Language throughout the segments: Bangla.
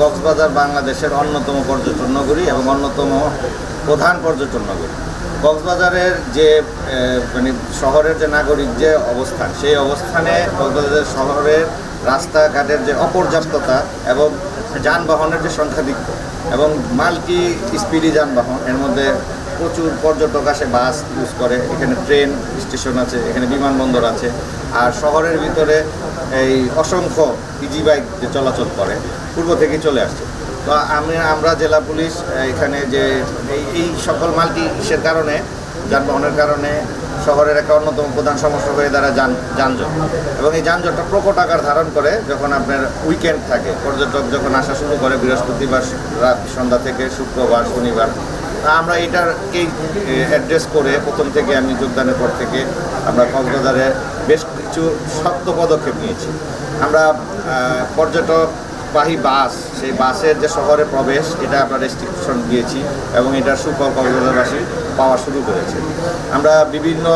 কক্সবাজার বাংলাদেশের অন্যতম পর্যটন নগরী এবং অন্যতম প্রধান পর্যটন নগরী। কক্সবাজারের যে মানে শহরের যে নাগরিক যে অবস্থান, সেই অবস্থানে কক্সবাজার শহরের রাস্তাঘাটের যে অপর্যাপ্ততা এবং যানবাহনের যে সংখ্যাধিক্য এবং মাল্টি স্পিডি যানবাহন, এর মধ্যে প্রচুর পর্যটক আসে, বাস ইউজ করে। এখানে ট্রেন স্টেশন আছে, এখানে বিমানবন্দর আছে। আর শহরের ভিতরে এই অসংখ্য ইজি বাইক যে চলাচল করে, পূর্ব থেকেই চলে আসছে। তো আমি, আমরা জেলা পুলিশ, এখানে যে এই এই সকল মাল্টি ইসের কারণে, যানবাহনের কারণে, শহরের একটা অন্যতম প্রধান সমস্যা হয়ে দাঁড়ায় যান, যানজট। এবং এই যানজটটা প্রকট আকার ধারণ করে যখন আপনার উইকেন্ড থাকে, পর্যটক যখন আসা শুরু করে বৃহস্পতিবার রাত সন্ধ্যা থেকে শুক্রবার, শনিবার আমরা এটারকেই অ্যাড্রেস করে প্রথম থেকে আমি যোগদানের পর থেকে আমরা কক্সবাজারে বেশ কিছু শক্ত পদক্ষেপ নিয়েছি। আমরা আহ, পর্যটকবাহী বাস সেই বাসের যে শহরে প্রবেশ এটা আমরা রেস্ট্রিকশন দিয়েছি এবং এটার সুফল কক্সবাজারবাসী পাওয়া শুরু করেছে। আমরা বিভিন্ন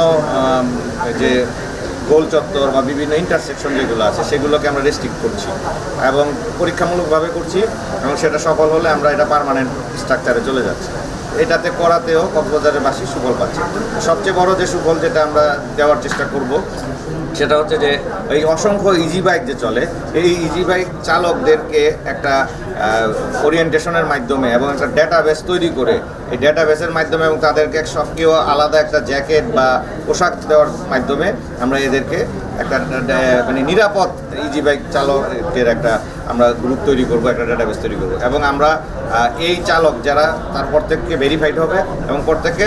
যে গোল চত্বর বা বিভিন্ন ইন্টারসেকশন যেগুলো আছে সেগুলোকে আমরা রেস্ট্রিক্ট করছি এবং পরীক্ষামূলকভাবে করছি এবং সেটা সফল হলে আমরা এটা পার্মানেন্ট স্ট্রাকচারে চলে যাচ্ছি। এটাতে করাতেও কক্সবাজারের বাসী সুফল পাচ্ছে। সবচেয়ে বড় যে সুফল যেটা আমরা দেওয়ার চেষ্টা করব, সেটা হচ্ছে যে এই অসংখ্য ইজি বাইক যে চলে, এই ইজি বাইক চালকদেরকে একটা ওরিয়েন্টেশনের মাধ্যমে এবং একটা ডেটাবেস তৈরি করে এই ডেটাবেসের মাধ্যমে এবং তাদেরকে এক সক্রিয় আলাদা একটা জ্যাকেট বা পোশাক দেওয়ার মাধ্যমে আমরা এদেরকে একটা মানে নিরাপদ ইজি বাইক চালকের একটা আমরা গ্রুপ তৈরি করব, একটা ডেটাবেস তৈরি করব। এবং আমরা এই চালক যারা, তার প্রত্যেককে ভেরিফাইড হবে এবং প্রত্যেককে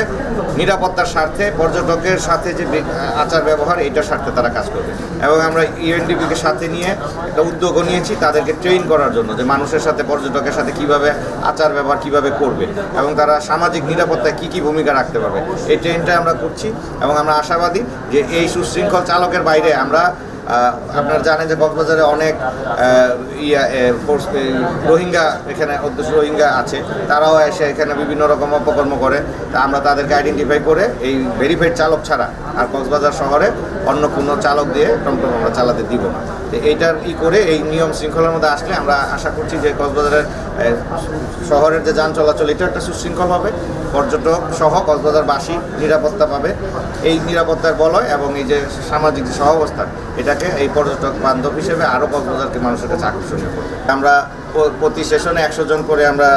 নিরাপত্তার স্বার্থে পর্যটকের সাথে যে আচার ব্যবহার, এইটার স্বার্থে তারা কাজ করবে। এবং আমরা ইউএনডিপিকে সাথে নিয়ে একটা উদ্যোগও নিয়েছি, তাদেরকে ট্রেন করার জন্য, যে মানুষের সাথে পর্যটকের সাথে কীভাবে আচার ব্যবহার কীভাবে করবে এবং তারা সামাজিক নিরাপত্তায় কি কি ভূমিকা রাখতে পারবে, এই ট্রেনটা আমরা করছি এবং আমরা আশাবাদী যে এই সুশৃঙ্খল চালকের বাইরে আমরা আপনারা জানেন যে কক্সবাজারে অনেক রোহিঙ্গা এখানে অধ্যক্ষ রোহিঙ্গা আছে। তারাও এসে এখানে বিভিন্ন রকম অপকর্ম করে। তা আমরা তাদেরকে আইডেন্টিফাই করে এই ভেরিফাইড চালক ছাড়া আর কক্সবাজার শহরে অন্য কোনো চালক দিয়ে টমটম আমরা চালাতে দিব না। তো এইটার ই করে এই নিয়ম শৃঙ্খলার মধ্যে আসলে আমরা আশা করছি যে কক্সবাজারের শহরের যে যান চলাচল, এটা একটা সুশৃঙ্খল হবে। পর্যটক সহ কক্সবাজারবাসী নিরাপত্তা পাবে। এই নিরাপত্তার বলয় এবং এই যে সামাজিক যে সহাবস্থান এটাকে এই পর্যটক বান্ধব হিসেবে আরও কক্সবাজারকে মানুষের কাছে আকর্ষণীয় করবে। আমরা প্রতি সেশনে একশো জন করে আমরা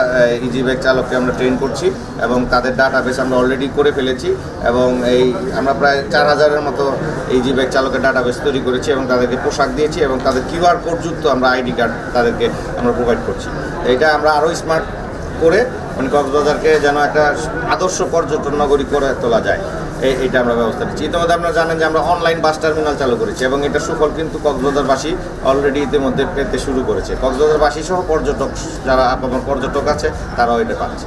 ইজি ব্যাগ চালককে আমরা ট্রেন করছি এবং তাদের ডাটা বেস আমরা অলরেডি করে ফেলেছি এবং এই আমরা প্রায় চার হাজারের মতো ইজি ব্যাগ চালকের ডাটা বেস তৈরি করেছি এবং তাদেরকে পোশাক দিয়েছি এবং তাদের কিউআর কোডযুক্ত আমরা আইডি কার্ড তাদেরকে আমরা প্রোভাইড করছি। এটা আমরা আরও স্মার্ট করে মানে কক্সবাজারকে যেন একটা আদর্শ পর্যটন নগরী করে তোলা যায়। এটা আমরা ব্যবস্থা নিচ্ছি। ইতিমধ্যে আপনারা জানেন যে আমরা অনলাইন বাস টার্মিনাল চালু করেছি এবং এটা সুফল কিন্তু কক্সবাজারবাসী অলরেডি ইতিমধ্যে পেতে শুরু করেছে। কক্সবাজারবাসী সহ পর্যটক, যারা আপনার পর্যটক আছে, তারাও এটা পাচ্ছে।